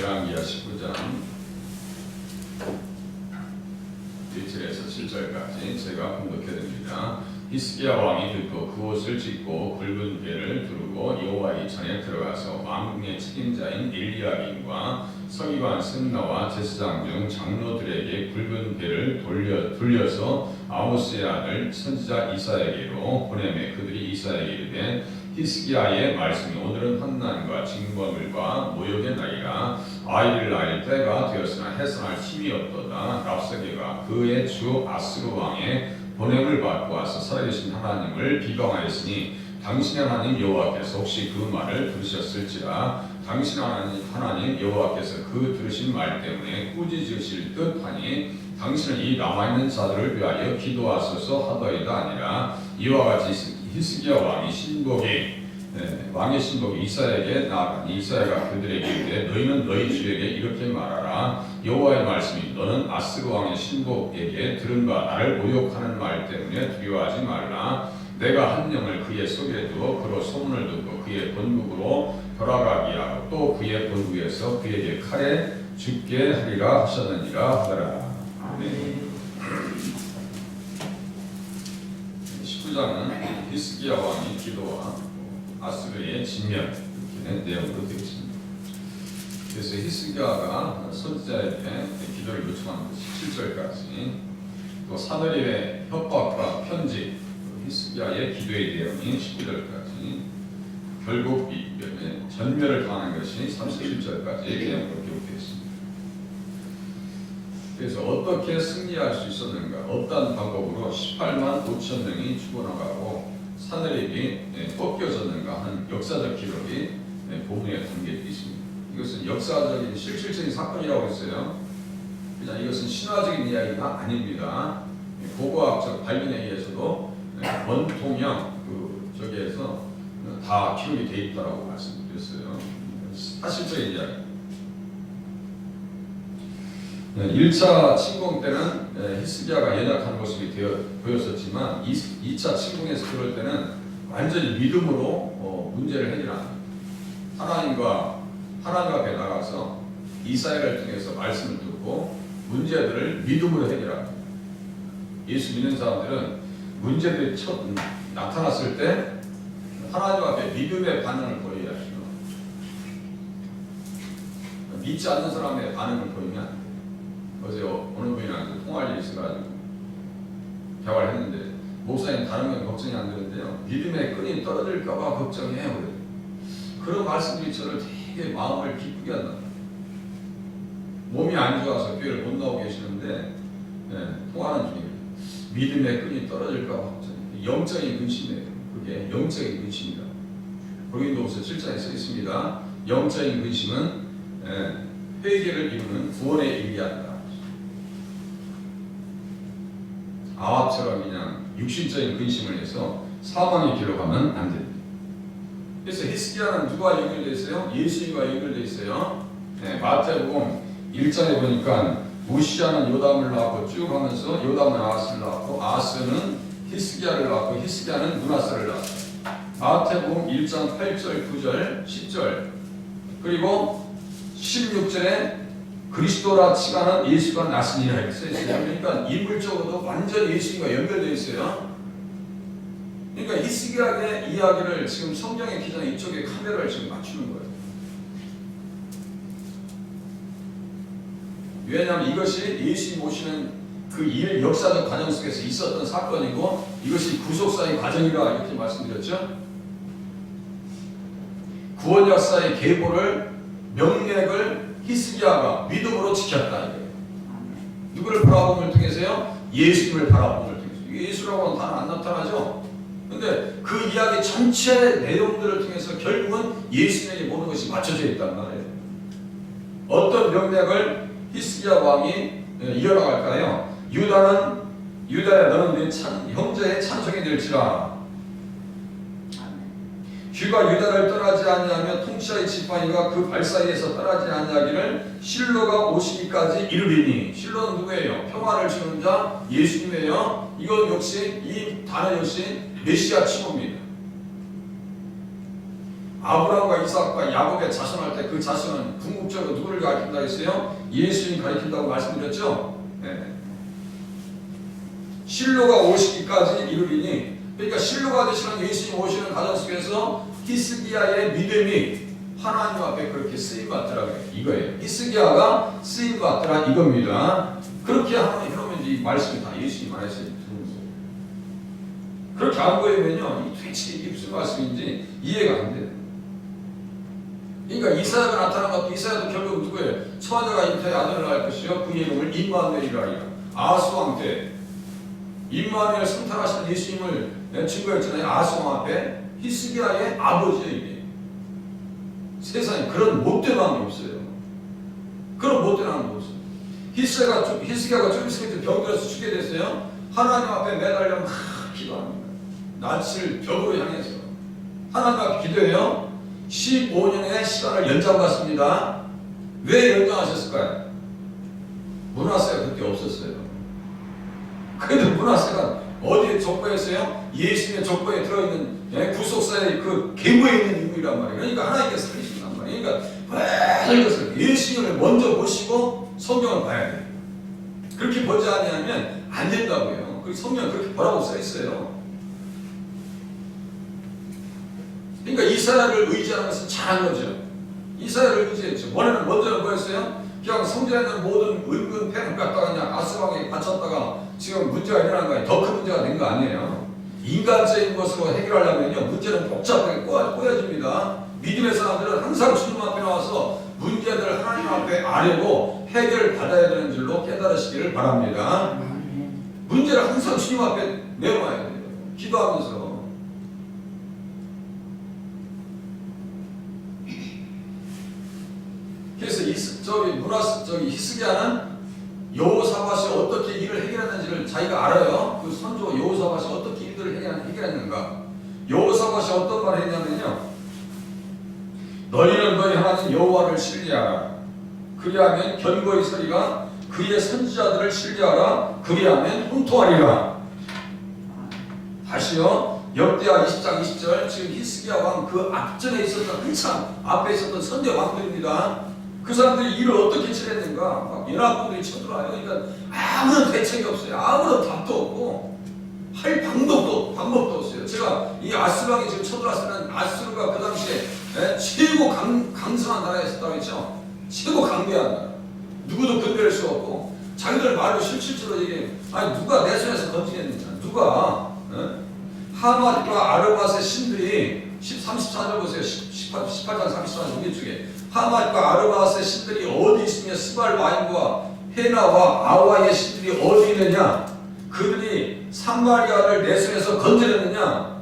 열왕기하 19장 1절에서 7절까지 제가 공독해 드립니다. 히스기야 왕이 듣고 그 옷을 찢고 굵은 배를 두르고 여호와의 전에 들어가서 왕궁의 책임자인 엘리야긴과 서기관 승나와 제사장 중 장로들에게 굵은 배를 돌려 돌려서 아모스의 아들 선지자 이사에게로 보내매 그들이 이사에게 이르되 히스기야의 말씀이 오늘은 환난과 징벌과 모욕의 날이라 아이를 낳을 때가 되었으나 해산할 힘이 없도다. 랍사게가 그의 주 아스루 왕의 보냄을 받고 와서 살아계신 하나님을 비방하였으니 당신의 하나님 여호와께서 혹시 그 말을 들으셨을지라. 당신 하나님 하나님 여호와께서 그 들으신 말 때문에 꾸짖으실 듯하니 당신은 이 남아있는 자들을 위하여 기도하소서 하더이다 아니라 이와 같이 히스기야 왕이 신복이 예, 왕의 신복이 이사에게 나아가니 이사야가 그들에게 이르되 너희는 너희 주에게 이렇게 말하라. 여호와의 말씀이 너는 아스르 왕의 신복에게 들은 바 나를 모욕하는 말 때문에 두려워하지 말라. 내가 한 영을 그의 속에 두어 그로 소문을 듣고 그의 본국으로 돌아가게 하고 또 그의 본국에서 그에게 칼에 죽게 하리라 하셨느니라 하더라. 아멘. 19장은 히스기야 왕의 기도와 아스르의 진면 이렇게 내용으로 되어 있습니다. 그래서 히스기야가 선지자에게 기도를 요청하는 것이 7절까지 또 사드립의 협박과 편지 히스기야의 기도의 내용이 19절까지 결국 이 전멸을 당하는 것이 37절까지 내용으로 기록되어 있습니다. 그래서 어떻게 승리할 수 있었는가? 어떤 방법으로 18만 5천 명이 죽어나가고 사내립이 꺾여졌는가 하는 역사적 기록이 본문에 담겨 있습니다. 이것은 역사적인 실질적인 사건이라고 했어요. 그냥 이것은 신화적인 이야기가 아닙니다. 고고학적 발견에 의해서도 원통형 그 저기에서 다 기록이 돼 있다라고 말씀드렸어요. 사실적인 이야기. 1차 침공 때는 히스기야가 연약한 모습이 되어 보였었지만 2, 차 침공에서 그럴 때는 완전히 믿음으로 어, 문제를 해결합니다. 하나님과 하나님 앞에 나가서 이사야를 통해서 말씀을 듣고 문제들을 믿음으로 해결합니다. 예수 믿는 사람들은 문제들이 첫 나타났을 때 하나님 앞에 믿음의 반응을 보여야 해요. 믿지 않는 사람의 반응을 보이면 어제 어느 분이랑 통화할 일이 있어가지고 대화를 했는데 목사님 다른 건 걱정이 안 되는데요. 믿음의 끈이 떨어질까봐 걱정해요. 그래. 그런 말씀들이 저를 되게 마음을 기쁘게 한다. 몸이 안 좋아서 교회를 못 나오고 계시는데 네, 통화하는 중이에요. 믿음의 끈이 떨어질까봐 걱정 영적인 근심이에요. 그게 영적인 근심이다. 고린도후서 7장에 써 있습니다. 영적인 근심은 네, 회개를 이루는 구원에 이르게 한다 아합처럼 그냥 육신적인 근심을 해서 사망에 기록하면 안 됩니다. 그래서 히스기야는 누가 연결되어 있어요? 예수님과 연결되어 있어요. 네, 마태복음 1장에 보니까 우시아는 요담을 낳고 쭉 하면서 요담은 아스를 낳고 아스는 히스기야를 낳고 히스기야는 문하사를 낳았어요. 마태복음 1장 8절, 9절, 10절 그리고 16절에 그리스도라 치가는 예수가 나으니라 이렇게 써 있어요. 그러니까 인물적으로도 완전 예수님과 연결되어 있어요. 그러니까 히스기야의 이야기를 지금 성경의 기자 이쪽에 카메라를 지금 맞추는 거예요. 왜냐하면 이것이 예수님 오시는 그 일 역사적 과정 속에서 있었던 사건이고 이것이 구속사의 과정이라 이렇게 말씀드렸죠. 구원 역사의 계보를 명맥을 히스기야가 믿음으로 지켰다. 누구를 바라봄을 통해서요? 예수님을 바라봄을 통해서. 예수라고 하는 단어 안 나타나죠? 근데 그 이야기 전체 내용들을 통해서 결국은 예수님에게 모든 것이 맞춰져 있단 말이에요. 어떤 명맥을 히스기야 왕이 이어나갈까요? 유다는 유다야 너는 내 찬, 형제의 찬송이 될지라 귀가 유다를 떠나지 아니하며 통치의 지팡이가 그 발 사이에서 떠나지 아니하기를 실로가 오시기까지 이르리니 실로는 누구예요? 평화를 주는 자 예수님이에요. 이건 역시 이 단어 역시 메시아 칭호입니다. 아브라함과 이삭과 야곱의 자손할 때 그 자손은 궁극적으로 누구를 가리킨다 했어요? 예수님 가리킨다고 말씀드렸죠? 네. 실로가 오시기까지 이르리니 그러니까 실로가 되시는 예수님 오시는 과정 속에서 히스기야의 믿음이 하나님 앞에 그렇게 쓰임 받더라고요. 이거예요. 히스기야가 쓰임 받더라 이겁니다. 그렇게 하면 이러면 이 말씀이 다 예수님 안에서 그렇게 안 보이면요, 이 도대체 이게 무슨 말씀인지 이해가 안 돼요. 그러니까 이사야가 나타난 것도 이사야도 결국 누구예요? 처하자가 잉태의 아들을 낳을 것이요 그의 이름을 임마누엘이라 하리라. 아수 왕 때 임마누엘 승탄하신 예수님을 증거했잖아요. 아수 왕 앞에 히스기야의 아버지예요 이게. 세상에 그런 못된 왕이 없어요. 그런 못된 왕이 없어요. 히스기야가 좀 히스기야가 좀 있으면 병들어서 죽게 됐어요. 하나님 앞에 매달려 막 기도합니다. 낯을 벽으로 향해서 하나님 앞에 기도해요. 15년의 시간을 연장받습니다. 왜 연장하셨을까요? 문화세가 그때 없었어요. 그래도 문화세가 어디에 족보였어요? 예수님의 족보에 들어있는 예, 구속사의 그 계보에 있는 인물이란 말이에요. 그러니까 하나님께서 살리신단 말이에요. 그러니까 왜 이것을 예수님을 먼저 보시고 성경을 봐야 돼요. 그렇게 보지 않으면 안 된다고요. 그 성경 그렇게 보라고 써 있어요. 그러니까 이스라엘을 의지하는 것은 잘한 거죠. 이스라엘을 의지했죠. 원래는 먼저는 뭐였어요? 그냥 성전에 있는 모든 은근 펜을 갖다가 그냥 아스왕에 바쳤다가 지금 문제가 일어난 거예요. 더 큰 문제가 된 거 아니에요. 인간적인 것으로 해결하려면요. 문제는 복잡하게 꼬여집니다. 믿음의 사람들은 항상 주님 앞에 나와서 문제들을 하나님 앞에 아뢰고 해결 받아야 되는 줄로 깨달으시기를 바랍니다. 문제를 항상 주님 앞에 내놓아야 돼요. 기도하면서. 그래서 이 저기 문화 저기 히스기야는 여호사밧이 어떻게 일을 해결했는지를 자기가 알아요. 그 선조 여호사밧이 어떻게 해결, 해결 했는가. 여호사밧이 어떤 말을 했냐면요. 너희는 너희 하나님 여호와를 신뢰하라. 그리하면 견고히 서리가 그의 선지자들을 신뢰하라. 그리하면 훈통하리라. 다시요. 역대하 20장 20절 지금 히스기야 왕 그 앞전에 있었던 한참 앞에 있었던 선대 왕들입니다. 그 사람들이 일을 어떻게 처리했는가 막 연합군들이 쳐들어와요. 그러니까 아무런 대책이 없어요. 아무런 답도 없고 할 방법도 방법도 없어요. 제가 이 아스방이 지금 쳐들어왔을 때는 아스루가 그 당시에 예, 최고 강, 강성한 나라였었다고 했죠. 최고 강대한 나라. 누구도 건드릴 수 없고 자기들 말로 실질적으로 얘기해. 아니 누가 내 손에서 건지겠느냐. 누가 예? 하맛과 아르밧의 신들이 10, 34절 보세요. 18, 18장 34절 위에 쪽에 하맛과 아르밧의 신들이 어디 있으며 스발 와인과 헤나와 아와의 신들이 어디 있느냐? 그들이 상마리아를 내 손에서 건드렸느냐?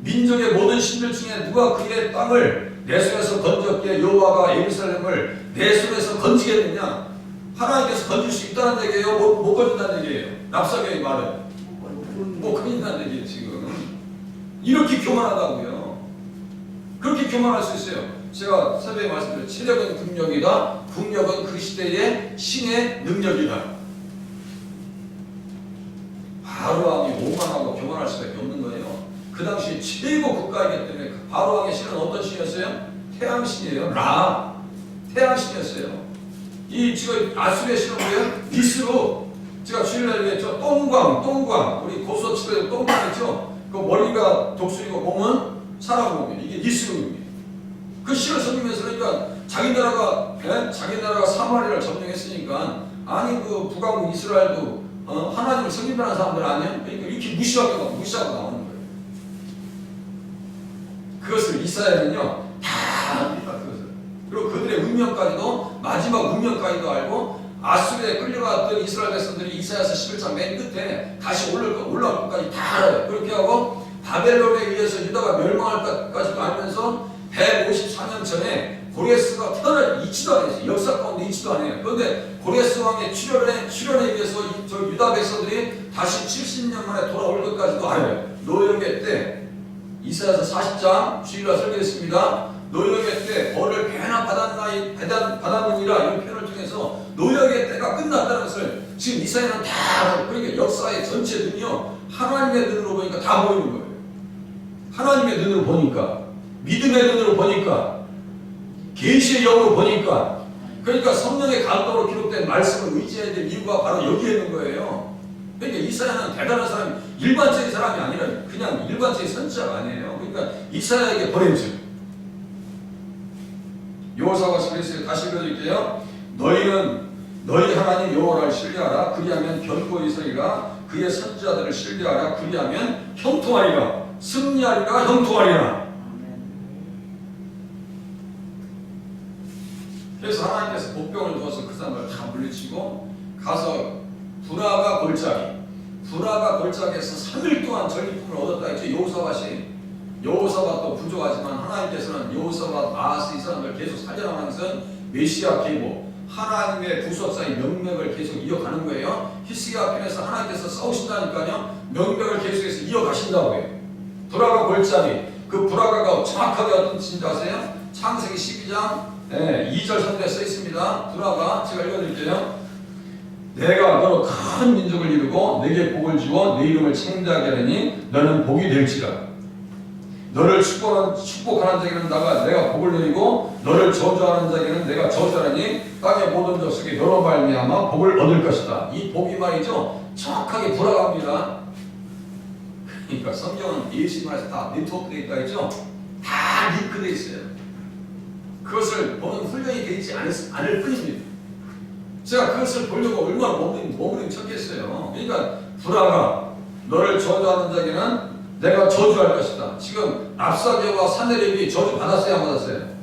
민족의 모든 신들 중에 누가 그의 땅을 내 손에서 건졌기에 여호와가 예루살렘을 내 손에서 건지겠느냐? 하나님께서 건질 수 있다는 얘기예요. 못, 못 건진다는 얘기예요. 납사경의 말은. 뭐 큰일난 얘기예요 지금 이렇게 교만하다고요 그렇게 교만할 수 있어요 제가 새벽에 말씀드린 체력은 국력이다 국력은 그 시대의 신의 능력이다 바로왕이 오만하고 교만할 수밖에 없는 거예요 그 당시 최고 국가이기 때문에 그 바로왕의 신은 어떤 신이었어요? 태양신이에요 라 태양신이었어요 이 지금 아수르의 신은 뭐예요? 니스로 제가 주일날 얘기했죠. 똥광, 똥광. 우리 고소 치고 똥광 있죠. 그 머리가 독수리고 몸은 사람몸이에요. 이게 니스름이에요. 그 신을 섬기면서 그러니까 자기 나라가 예? 자기 나라가 사마리아를 점령했으니까 아니 그 북왕국 이스라엘도 어? 하나님을 섬긴다는 사람들 아니에요? 그러니까 이렇게 무시하고 무시하고 나오는 거예요. 그것을 이스라엘은요 다 압니다. 그것을. 그리고 그들의 운명까지도 마지막 운명까지도 알고 아수르에 끌려갔던 이스라엘 백성들이 이사야서 11장 맨 끝에 다시 올라올 것까지 다 알아요. 그렇게 하고 바벨론에 의해서 유다가 멸망할 것까지도 알면서 154년 전에 태어날 이치도 안 했어요. 역사 가운데 안 해요. 그런데 고레스 왕의 출현에 의해서 이- 저 유다 백성들이 다시 70년 만에 돌아올 것까지도 알아요. 노예계 때 이사야서 40장 주일날 설교했습니다. 노역의 때 벌을 배나 받았나이 받았느니라 이런 표현을 통해서 노역의 때가 끝났다는 것을 지금 이사야는 다. 그러니까 역사의 전체 눈이요 하나님의 눈으로 보니까 다 보이는 거예요. 하나님의 눈으로 보니까 믿음의 눈으로 보니까 계시의 영으로 보니까 그러니까 성령의 감동으로 기록된 말씀을 의지해야 될 이유가 바로 여기에 있는 거예요. 그러니까 이사야는 대단한 사람이 일반적인 사람이 아니라 그냥 일반적인 선지자가 아니에요. 그러니까 이사야에게 보내죠. 여호사가 그랬어요. 다시 읽어드릴게요. 너희는 너희 하나님 여호와를 신뢰하라. 그리하면 견고히 서리라. 그의 선지자들을 신뢰하라. 그리하면 형통하리라. 승리하리라. 형통하리라. 그래서 복병을 두어서 그 사람을 다 물리치고 가서 분하가 골짜기 분하가 골짜기에서 3일 동안 전리품을 얻었다 했죠. 여호사밭이. 여호사밭도 부족하지만 하나님께서는 여호사밭 아스 이 사람을 계속 살려나가는 것은 메시아 계보 하나님의 구속사의 명맥을 계속 이어가는 거예요. 히스기야 편에서 하나님께서 싸우신다니까요. 명맥을 계속해서 이어가신다고 해요. 브라가 골짜기. 그 브라가가 정확하게 어떤 뜻인지 아세요? 창세기 12장 네, 2절 선대에 써 있습니다. 브라가 제가 읽어드릴게요. 내가 너로 큰 민족을 이루고 내게 복을 주어 내 이름을 창대하게 하리니 너는 복이 될지라. 너를 축복하는, 축복하는 자에게는 나가 내가 복을 내리고 너를 저주하는 자에게는 내가 저주하니 땅의 모든 족속이 너로 말미암아 복을 얻을 것이다. 이 복이 말이죠. 정확하게 돌아갑니다. 그러니까 성경은 예수 말에서 다 네트워크되어 있다 했죠. 다 링크되어 있어요. 그것을 보는 훈련이 되지 않을, 않을 뿐입니다. 제가 그것을 보려고 얼마나 몸부림, 몸부림 쳤겠어요. 그러니까 불화가 너를 저주하는 자에게는 내가 저주할 것이다. 지금 압사제와 사내력이 저주 받았어요, 안 받았어요?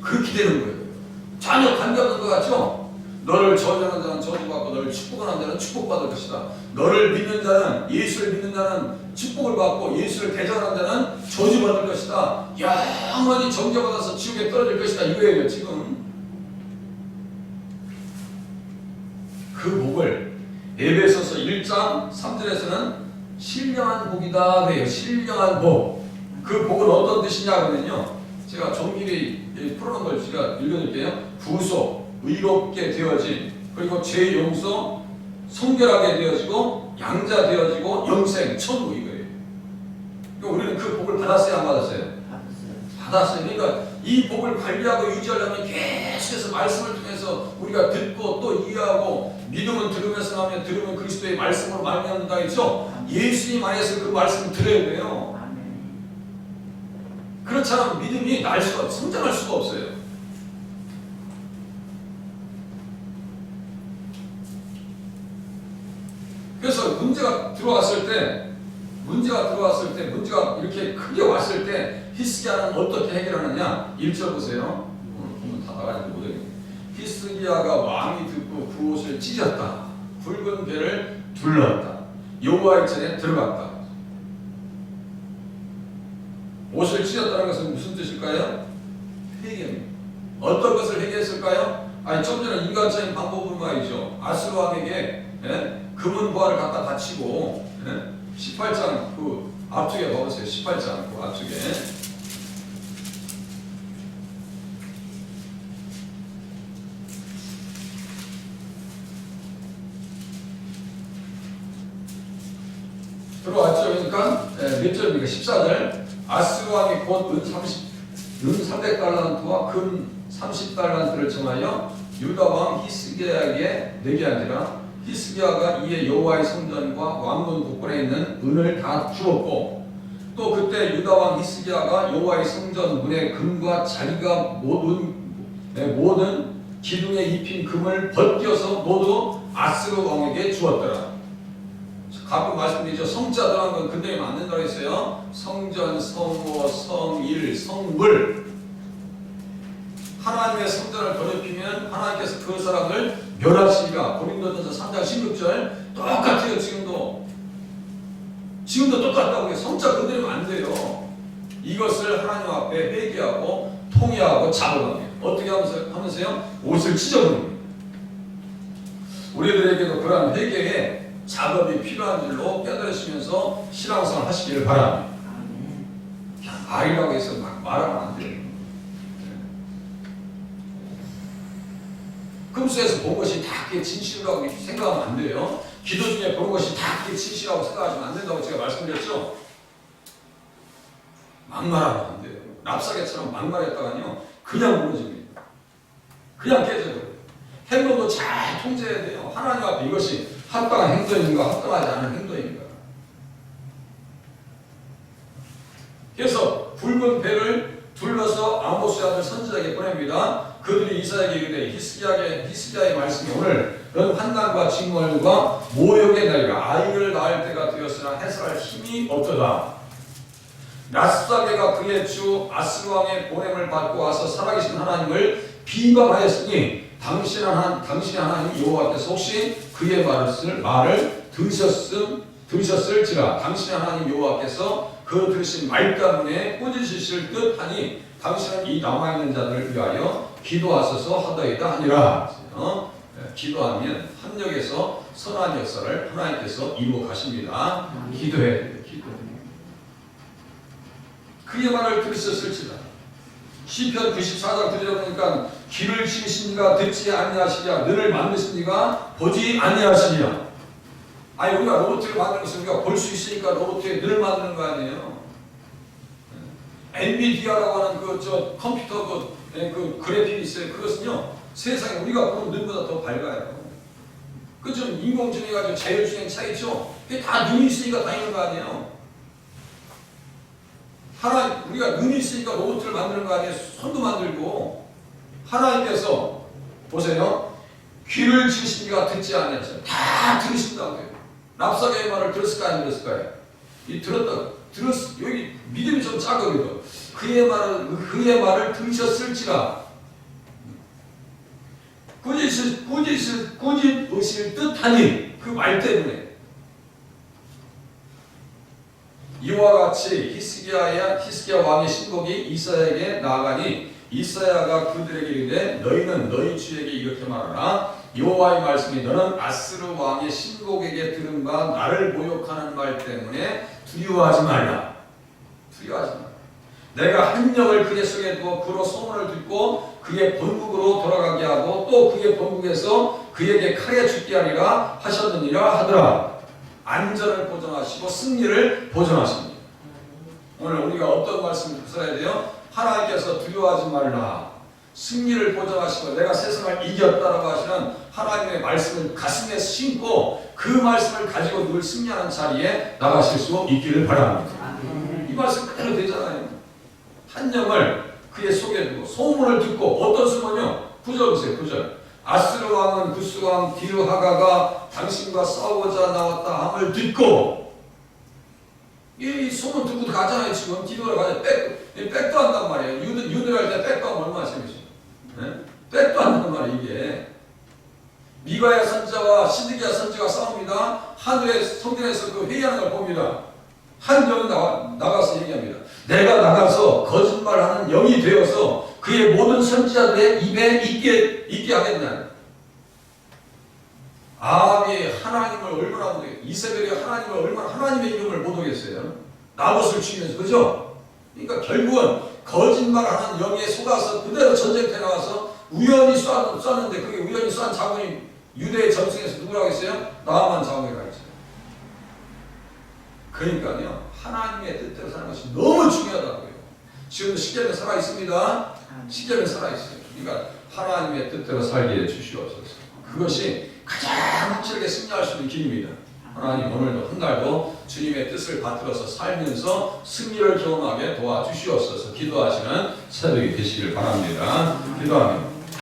그렇게 되는 거예요. 전혀 관계없는 것 같죠? 너를 저주하는 자는 저주받고 너를 축복하는 자는 축복받을 것이다. 너를 믿는 자는 예수를 믿는 자는 축복을 받고 예수를 대전하는 자는 저주받을 것이다. 영원히 정죄받아서 지옥에 떨어질 것이다. 이거예요 지금. 그 복을 에베소서 1장 3절에서는 신령한 복이다 그래요. 신령한 복. 그 복은 어떤 뜻이냐 그러면요. 제가 종길이 풀어놓은 걸 제가 읽어드릴게요. 구속, 의롭게 되어진, 그리고 죄 용서, 성결하게 되어지고, 양자 되어지고, 영생, 천국 이거예요. 그러니까 우리는 그 복을 받았어요, 안 받았어요? 받았어요. 그러니까 이 복을 관리하고 유지하려면 계속해서 말씀을 통해서 우리가 듣고 또 이해하고 믿음은 들으면서 하면 들으면 그리스도의 말씀으로 말미암는다 했죠. 예수님 안에서 그 말씀을 들어야 돼요. 그렇지 않으면 믿음이 날 수가 성장할 수가 없어요. 그래서 문제가 들어왔을 때 문제가 들어왔을 때 문제가 이렇게 크게 왔을 때 히스기야는 어떻게 해결하느냐 1절 보세요. 오늘 보면 다 나가는데. 히스기야가 왕이 듣고 그 옷을 찢었다. 붉은 배를 둘렀다. 여호와의 전에 들어갔다. 옷을 찢었다는 것은 무슨 뜻일까요? 회개입니다. 어떤 것을 회개했을까요? 아니 좀 전에 인간적인 방법으로 말이죠. 아스로 왕에게 예? 금은 보화를 갖다 바치고 예? 18장 그 앞쪽에 봐보세요. 18장 그 앞쪽에 들어왔죠. 그러니까 예, 몇 절입니까? 14절 아스로 왕이 곧은 30, 은 300달란트와 금 30달란트를 정하여 유다 왕 히스기야에게 내게 하니라 히스기야가 이에 여호와의 성전과 왕문 곳곳에 있는 은을 다 주었고 또 그때 유다 왕 히스기야가 여호와의 성전 문의 금과 자리가 모든 네, 모든 기둥에 입힌 금을 벗겨서 모두 아스르 왕에게 주었더라. 가끔 말씀드리죠. 성자 들어간 건 근대에 맞는다고 했어요. 성전, 성모, 성일, 성물. 하나님의 성전을 더럽히면 하나님께서 그 사람을 멸하시리라. 고린도전서 3장 16절 똑같아요. 지금도 지금도 똑같다고 해요. 성자 건드리면 안 돼요. 이것을 하나님 앞에 회개하고 통회하고 작업합니다. 어떻게 하면서 하면서요? 옷을 찢어버립니다. 우리들에게도 그러한 회개에 작업이 필요한 줄로 깨달으시면서 신앙생활 하시기를 바랍니다. 그냥 말이라고 해서 막 말하면 안 돼요. 금수에서 본 것이 다 그게 진실이라고 생각하면 안 돼요. 기도 중에 본 것이 다 그게 진실이라고 생각하시면 안 된다고 제가 말씀드렸죠. 막 막말하면 안 돼요. 납사개처럼 막말했다가요 그냥 무너집니다. 그냥 깨져요. 행동도 잘 통제해야 돼요. 하나님 앞에 이것이 합당한 행동인가 합당하지 않은 행동인가. 그래서 붉은 배를 둘러서 아모스 아들 선지자에게 보냅니다. 그들이 이사야에게 이르되 히스기야의 히스기야의 말씀이 오늘 넌 환난과 징벌과 모욕의 날과 아이를 낳을 때가 되었으나 해설할 힘이 없도다. 라스다게가 그의 주 아스루 왕의 보냄을 받고 와서 살아계신 하나님을 비방하였으니 당신 하나 당신의 하나님 여호와께서 혹시 그의 말을 쓸 말을 들으셨음 들으셨을지라 당신의 하나님 여호와께서 그 들으신 말 때문에 꾸짖으실 듯하니 당신은 이 남아 있는 자들을 위하여 기도하소서 하더이다 하니라. 어? 예, 기도하면 합력에서 선한 역사를 하나님께서 이루어 가십니다. 기도해야 돼요. 기도. 그의 말을 들으셨을지라. 시편 94장 들여다보니까 길을 지으시니가 듣지 아니하시랴 너를 만드신 이가 보지 아니하시랴 아니 우리가 로봇을 만드는 것은 우리가 볼 수 있으니까 로봇에 늘 만드는 거 아니에요 엔비디아라고 하는 그 저 컴퓨터 그, 예, 그 그래픽이 있어요 그것은요 세상에 우리가 보는 눈보다 더 밝아요 그좀 인공지능 가지고 자율주행 차 있죠 그게 다 눈이 있으니까 다니는 거 아니에요 하나 우리가 눈이 있으니까 로봇을 만드는 거 아니에요? 손도 만들고 하나님께서 보세요. 귀를 지으시니가 듣지 않았어요. 다 들으신다고요. 납사가의 말을 들었을까 안 들었을까요? 이 들었다 들었 여기 믿음이 좀 작거든요. 그의 말을 그의 말을 들으셨을지라. 꾸짖으실 꾸짖으실 꾸짖으실 듯하니 그 말 때문에. 이와 같이 히스기야의 히스기야 왕의 신복이 이사야에게 나아가니 이사야가 그들에게 이르되 너희는 너희 주에게 이렇게 말하라. 여호와의 말씀이 너는 아스르 왕의 신복에게 들은 바 나를 모욕하는 말 때문에 두려워하지 말라 두려워하지 말라 내가 한 영을 그의 속에 두어 그로 소문을 듣고 그의 본국으로 돌아가게 하고 또 그의 본국에서 그에게 칼에 죽게 하리라 하셨느니라 하더라 안전을 보존하시고 승리를 보존하십니다. 오늘 우리가 어떤 말씀을 들어야 돼요? 하나님께서 두려워하지 말라. 승리를 보존하시고 내가 세상을 이겼다라고 하시는 하나님의 말씀을 가슴에 심고 그 말씀을 가지고 늘 승리하는 자리에 나가실 수 있기를 바랍니다. 이 말씀 그대로 되잖아요. 한 영을 그의 속에 두고 소문을 듣고 어떤 소문이요? 구절 보세요. 구절. 아스르 왕은 구스 왕 디르하가가 당신과 싸우고자 나왔다 함을 듣고 이 소문 듣고 가잖아요 지금 디르하가 이 백도 한단 말이에요 유들 유들 할때 백도 얼마나 재밌어 네? 백도 한단 말이에요 이게 미가야 선지자와 시드기야 선지가 싸웁니다 하늘의 성전에서 그 회의하는 걸 봅니다 한 영이 나가, 나가서 얘기합니다 내가 나가서 거짓말하는 영이 되어서 그의 모든 선지자들의 입에 있게 있게 하겠나. 아합이 하나님을 얼마나 못 이세벨이 하나님을 얼마나 하나님의 이름을 못 오겠어요. 나봇을 죽이면서 그죠? 그러니까 결국은 거짓말하는 영에 속아서 그대로 전쟁터에 나가서 우연히 쐈, 쐈는데 그게 우연히 쏜 자군이 유대의 전승에서 누구라고 했어요? 나만 자군이라고 했어요. 그러니까요 하나님의 뜻대로 사는 것이 너무 중요하다고요. 지금도 십계명 살아 있습니다. 십계명 살아 있어요. 그러니까 하나님의 뜻대로 살게 해 주시옵소서. 그것이 가장 확실하게 승리할 수 있는 길입니다. 하나님 오늘도 한 날도 주님의 뜻을 받들어서 살면서 승리를 경험하게 도와주시옵소서. 기도하시는 새벽이 되시길 바랍니다. 기도합니다.